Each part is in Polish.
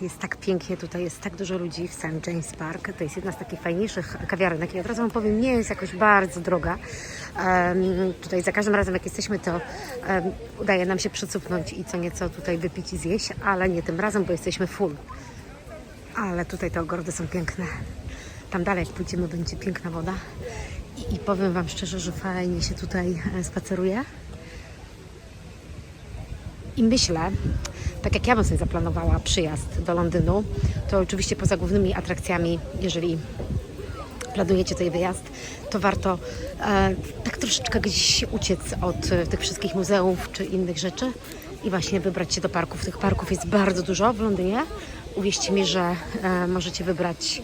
Jest tak pięknie, tutaj jest tak dużo ludzi w St. James Park. To jest jedna z takich fajniejszych kawiarenek i od razu Wam powiem, nie jest jakoś bardzo droga. Em, tutaj za każdym razem, jak jesteśmy, to em, udaje nam się przycupnąć i co nieco tutaj wypić i zjeść, ale nie tym razem, bo jesteśmy full. Ale tutaj te ogrody są piękne. Tam dalej, jak pójdziemy, będzie piękna woda. I, i powiem Wam szczerze, że fajnie się tutaj e, spaceruje. I myślę, tak jak ja bym sobie zaplanowała przyjazd do Londynu, to oczywiście poza głównymi atrakcjami, jeżeli planujecie tutaj wyjazd, to warto e, tak troszeczkę gdzieś uciec od e, tych wszystkich muzeów czy innych rzeczy i właśnie wybrać się do parków. Tych parków jest bardzo dużo w Londynie. Uwierzcie mi, że e, możecie wybrać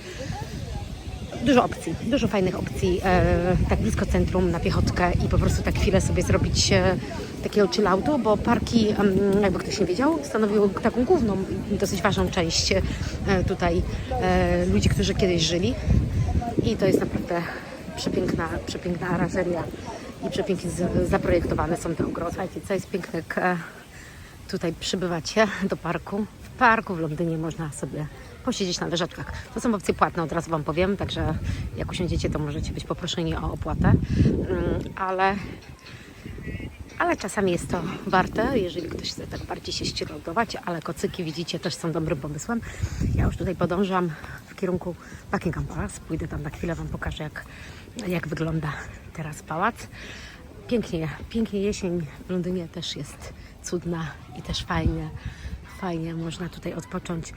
dużo opcji, dużo fajnych opcji, e, tak blisko centrum, na piechotkę i po prostu tak chwilę sobie zrobić e, takiego chilloutu, bo parki, em, jakby ktoś nie wiedział, stanowiły taką główną, dosyć ważną część e, tutaj e, ludzi, którzy kiedyś żyli i to jest naprawdę przepiękna, przepiękna aranżeria i przepięknie zaprojektowane są te ogrody. Słuchajcie, co jest piękne, jak e, tutaj przybywacie do parku. Parku w Londynie można sobie posiedzieć na leżaczkach. To są opcje płatne, od razu Wam powiem, także jak usiądziecie, to możecie być poproszeni o opłatę, Mm, ale, ale czasami jest to warte, jeżeli ktoś chce tak bardziej się ścielodować, ale kocyki, widzicie, też są dobrym pomysłem. Ja już tutaj podążam w kierunku Buckingham Palace, pójdę tam na chwilę, Wam pokażę, jak, jak wygląda teraz pałac. Pięknie, pięknie jesień w Londynie też jest cudna i też fajnie, fajnie można tutaj odpocząć.